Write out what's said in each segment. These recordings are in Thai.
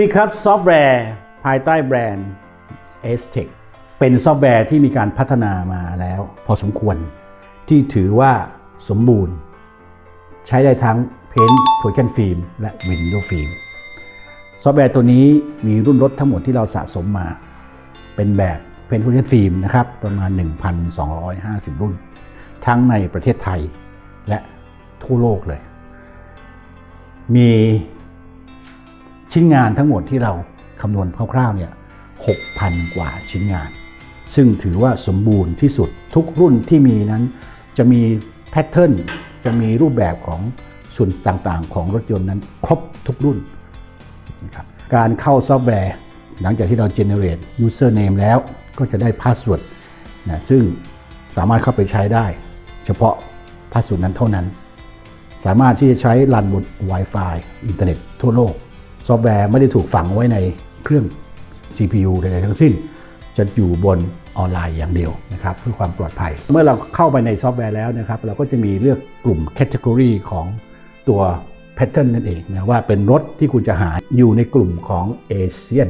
Precast Software ภายใต้แบรนด์ s t e c h เป็นซอฟต์แวร์ที่มีการพัฒนามาแล้ว พอสมควร ที่ถือว่าสมบูรณ์ ใช้ได้ทั้ง Paint Projection Film และ Window Film ซอฟต์แวร์ตัวนี้มีรุ่นรถทั้งหมดที่เราสะสมมา เป็นแบบ Paint Projection Film นะครับ ประมาณ 1,250 รุ่น ทั้งในประเทศไทยและทั่วโลกเลย มี ชิ้นงานทั้งหมดที่เราคำนวณคร่าวๆเนี่ย6,000 กว่าชิ้นงาน ซึ่งถือว่าสมบูรณ์ที่สุดทุกรุ่นที่มีนั้น จะมีแพทเทิร์นจะมีรูปแบบของส่วนต่างๆ ของรถยนต์นั้นครบทุกรุ่นนะครับการเข้าซอฟต์แวร์ หลังจากที่เรา generate username แล้วก็จะได้ password นะซึ่งสามารถเข้าไปใช้ได้ เฉพาะ password นั้นเท่านั้น สามารถที่จะใช้รันบน Wi-Fi อินเทอร์เน็ตทั่วโลก ซอฟต์แวร์ไม่ได้ถูกฝังไว้ในเครื่อง CPU ใดๆทั้งสิ้น จะอยู่บนออนไลน์อย่างเดียวนะครับเพื่อความปลอดภัย เมื่อเราเข้าไปในซอฟต์แวร์แล้วนะครับเราก็จะมีเลือกกลุ่มแคตตากรีของตัวแพทเทิร์นนั่นเองนะว่าเป็นรถที่คุณจะหาอยู่ในกลุ่มของเอเชียน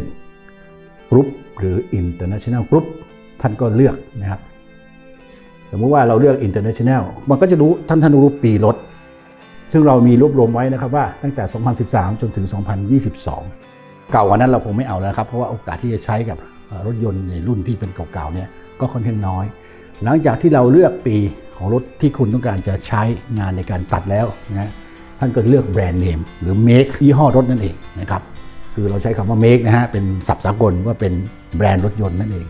กรุ๊ปหรือ International Group ท่านก็เลือกนะครับ สมมุติว่าเราเลือก International มันก็จะรู้ท่านท่านรู้ปีรถ ซึ่งเรามีรวบรวมไว้นะครับว่าตั้งแต่ 2013 จนถึง 2022 เก่ากว่านั้นเราคงไม่เอาแล้วครับ เพราะว่าโอกาสที่จะใช้กับรถยนต์ในรุ่นที่เป็นเก่าๆเนี่ยก็ค่อนข้างน้อย หลังจากที่เราเลือกปีของรถที่คุณต้องการจะใช้งานในการตัดแล้วนะท่านก็เลือกแบรนด์เนมหรือ make ยี่ห้อรถนั่นเองนะครับคือเราใช้คำว่า make นะฮะเป็นศัพท์สากลว่าเป็นแบรนด์รถยนต์นั่นเอง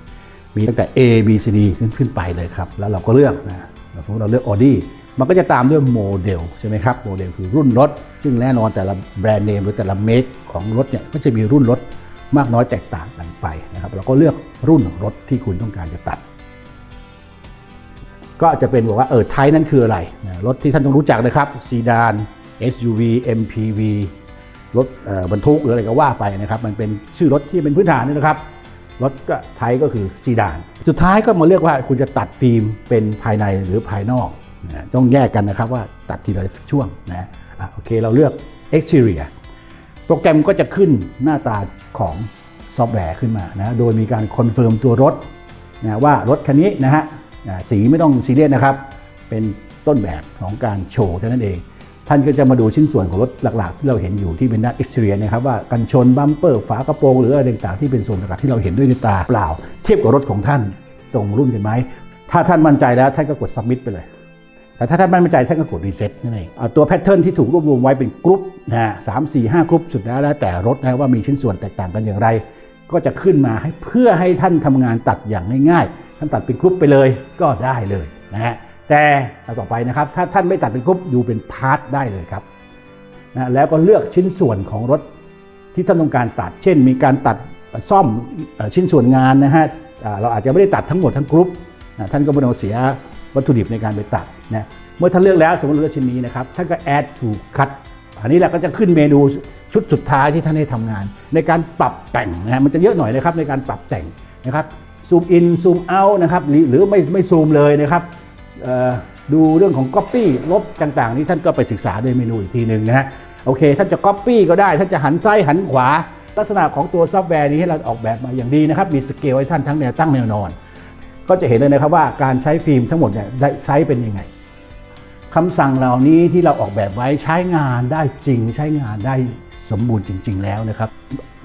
มีตั้งแต่ A B C D ขึ้นขึ้นไปเลยครับ แล้วเราก็เลือกนะสมมติเราเลือก Audi มันก็จะตามด้วยโมเดลใช่ไหมครับโมเดลคือรุ่นรถ ซึ่งแน่นอนแต่ละแบรนด์เนมหรือแต่ละเมคของรถเนี่ยก็จะมีรุ่นรถมากน้อยแตกต่างกันไปนะครับเราก็เลือกรุ่นรถที่คุณต้องการจะตัด ก็จะเป็นบอกว่าเออไทยนั้นคืออะไรนะรถที่ท่านต้องรู้จักนะครับซีดาน SUV MPV รถบรรทุกหรืออะไรก็ว่าไปนะครับ มันเป็นชื่อรถที่เป็นพื้นฐานนี่นะครับรถก็ไทยก็คือซีดาน สุดท้ายก็มาเลือกว่าคุณจะตัดฟิล์มเป็นภายในหรือภายนอก ต้องแยกกันนะครับว่าตัดทีละช่วงนะอะโอเคเราเลือก exterior โปรแกรมก็จะขึ้นหน้าตาของซอฟต์แวร์ขึ้นมานะโดยมีการคอนเฟิร์มตัวรถนะว่ารถคันนี้นะฮะสีไม่ต้องซีเรียสนะครับ เป็นต้นแบบของการโชว์เท่านั้นเอง ท่านก็จะมาดูชิ้นส่วนของรถหลักๆ ที่เราเห็นอยู่ที่เป็นด้าน exterior นะครับว่ากันชนบัมเปอร์ฝากระโปรงหรืออะไรต่างๆที่เป็นส่วนหลักๆที่เราเห็นด้วยด้วตาเปล่า เทียบกับรถของท่านตรงรุ่นกันไหมถ้าท่านมั่นใจแล้วท่านก็กด submit ไปเลย แต่ถ้าท่านไม่มั่นใจท่านก็กด reset นั่นเองตัวแพทเทิร์นที่ถูกรวบรวมไว้เป็นกรุ๊ปนะฮะสามสี่ห้ากรุ๊ปสุดแล้วแล้วแต่รถนะว่ามีชิ้นส่วนแตกต่างกันอย่างไร ก็จะขึ้นมาให้เพื่อให้ท่านทำงานตัดอย่างง่ายๆท่านตัดเป็นกรุ๊ปไปเลยก็ได้เลยนะฮะแต่ต่อไปนะครับถ้าท่านไม่ตัดเป็นกรุ๊ปอยู่เป็นพาร์ทได้เลยครับนะแล้วก็เลือกชิ้นส่วนของรถที่ท่านต้องการตัด เช่น มีการตัดซ่อมชิ้นส่วนงานนะฮะเราอาจจะไม่ได้ตัดทั้งหมดทั้งกรุ๊ปนะท่านก็ไม่ต้องเสีย วัตถุดิบในการไปตัดนะเมื่อท่านเลือกแล้วสมมติเลือกชิ้นนี้นะครับท่านก็ add to cut อันนี้แหละก็จะขึ้นเมนูชุดสุดท้ายที่ท่านได้ทำงาน ในการปรับแต่งนะฮะมันจะเยอะหน่อยนะครับในการปรับแต่งนะครับซูมอินซูมเอานะครับหรือไม่ไม่ซูมเลยนะครับดูเรื่องของ Copy ลบต่างๆ นี่ท่านก็ไปศึกษาด้วยเมนูอีกทีหนึ่งนะฮะโอเค ท่านจะ Copy ก็ได้ ท่านจะหันซ้ายหันขวา ลักษณะของตัวซอฟต์แวร์นี้ให้เราออกแบบมาอย่างดีนะครับ มีสเกลให้ท่านทั้งแนวตั้งแนวนอน ก็จะเห็นเลยนะครับว่าการใช้ฟิล์มทั้งหมดเนี่ยได้ไซส์เป็นยังไงคำสั่งเหล่านี้ที่เราออกแบบไว้ใช้งานได้จริง ใช้งานได้สมบูรณ์จริง ๆ แล้วนะครับ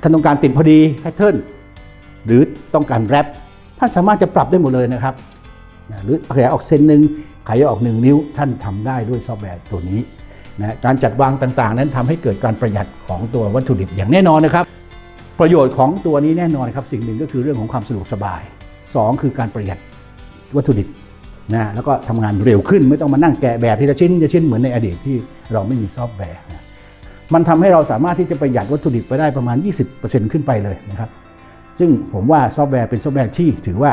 ท่านต้องการติดพอดีแพทเทิร์นหรือต้องการแรปท่านสามารถจะปรับได้หมดเลยนะครับหรือขยายออกเซนหนึ่งขยายออก 1 นิ้ว ท่านทำได้ด้วยซอฟต์แวร์ตัวนี้นะการจัดวางต่างๆ นั้นทำให้เกิดการประหยัดของตัววัตถุดิบอย่างแน่นอนนะครับ ประโยชน์ของตัวนี้แน่นอนครับสิ่งหนึ่งก็คือเรื่องของความสะดวกสบาย 2 คือการประหยัดวัตถุดิบนะแล้วก็ทำงานเร็วขึ้นไม่ต้องมานั่งแกะแบบทีละชิ้นทีละชิ้นเหมือนในอดีตที่เราไม่มีซอฟต์แวร์นะมันทำให้เราสามารถที่จะประหยัดวัตถุดิบไปได้ประมาณ 20%ขึ้นไปเลยนะครับ ซึ่งผมว่าซอฟต์แวร์เป็นซอฟต์แวร์ที่ถือว่า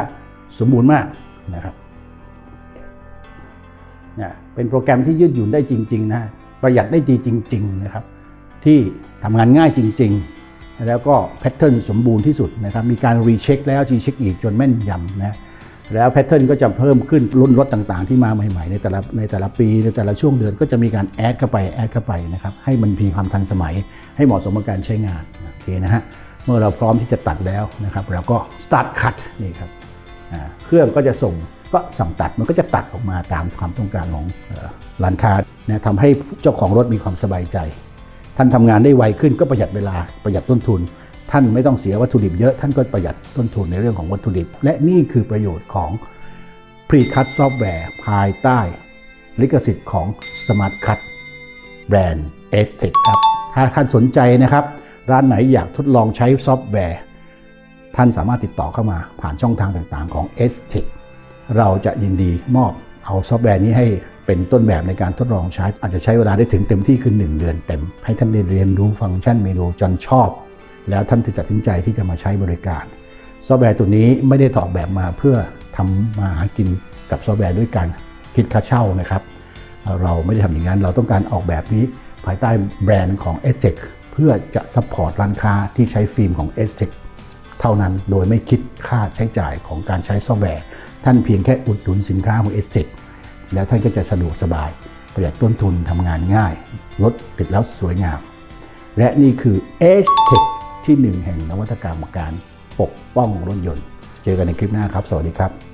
สมบูรณ์มากนะครับนะเป็นโปรแกรมที่ยืดหยุ่นได้จริง ๆ นะประหยัดได้ดีจริง ๆ นะครับ ที่ทำงานง่ายจริง ๆ แล้วก็แพทเทิร์นสมบูรณ์ที่สุดนะครับมีการรีเช็คแล้วรีเช็คอีกจนแม่นยำนะแล้วแพทเทิร์นก็จะเพิ่มขึ้นรุ่นรถต่างๆ ที่มาใหม่ๆ ในแต่ละในแต่ละปีในแต่ละช่วงเดือนก็จะมีการแอดเข้าไปแอดเข้าไปนะครับให้มันมีความทันสมัย ให้เหมาะสมกับการใช้งานโอเคนะฮะเมื่อเราพร้อมที่จะตัดแล้วนะครับเราก็ start cut นี่ครับเครื่องก็จะส่งก็สั่งตัดมันก็จะตัดออกมาตามความต้องการของร้านค้านะทำให้เจ้าของรถมีความสบายใจ ท่านทำงานได้ไวขึ้นก็ประหยัดเวลาประหยัดต้นทุน ท่านไม่ต้องเสียวัตถุดิบเยอะท่านก็ประหยัดต้นทุนในเรื่องของวัตถุดิบ และนี่คือประโยชน์ของ Pre-Cut Software ภายใต้ ลิขสิทธิ์ของ Smart Cut แบรนด์ e s t e c ครับ ถ้าท่านสนใจนะครับ ร้านไหนอยากทดลองใช้ซอฟต์แวร์ ท่านสามารถติดต่อเข้ามาผ่านช่องทางต่างๆของ e s t e c เราจะยินดีมอบเอาซอฟต์แวร์นี้ให้ เป็นต้นแบบในการทดลองใช้ อาจจะใช้เวลาได้ถึงเต็มที่คือ 1 เดือนเต็ม ให้ท่านได้เรียนรู้ฟังก์ชันเมนูจนชอบ แล้วท่านถึงตัดสินใจที่จะมาใช้บริการ ซอฟต์แวร์ตัวนี้ไม่ได้ตอกแบบมาเพื่อทำมาหากินกับซอฟต์แวร์ด้วยการคิดค่าเช่านะครับ เราไม่ได้ทำอย่างนั้น เราต้องการออกแบบนี้ภายใต้แบรนด์ของ e s t e c เพื่อจะซัพพอร์ตร้านค้าที่ใช้ฟิล์มของ e s t e c เท่านั้นโดยไม่คิดค่าใช้จ่ายของการใช้ซอฟต์แวร์ ท่านเพียงแค่อุดหนุนสินค้าของ e s t e c แล้วท่านก็จะสะดวกสบาย ประหยัดต้นทุนทำงานง่ายรถติดแล้วสวยงาม และนี่คือ e s t e c ที่หนึ่งแห่งนวัตกรรมการปกป้องรถยนต์ เจอกันในคลิปหน้าครับ สวัสดีครับ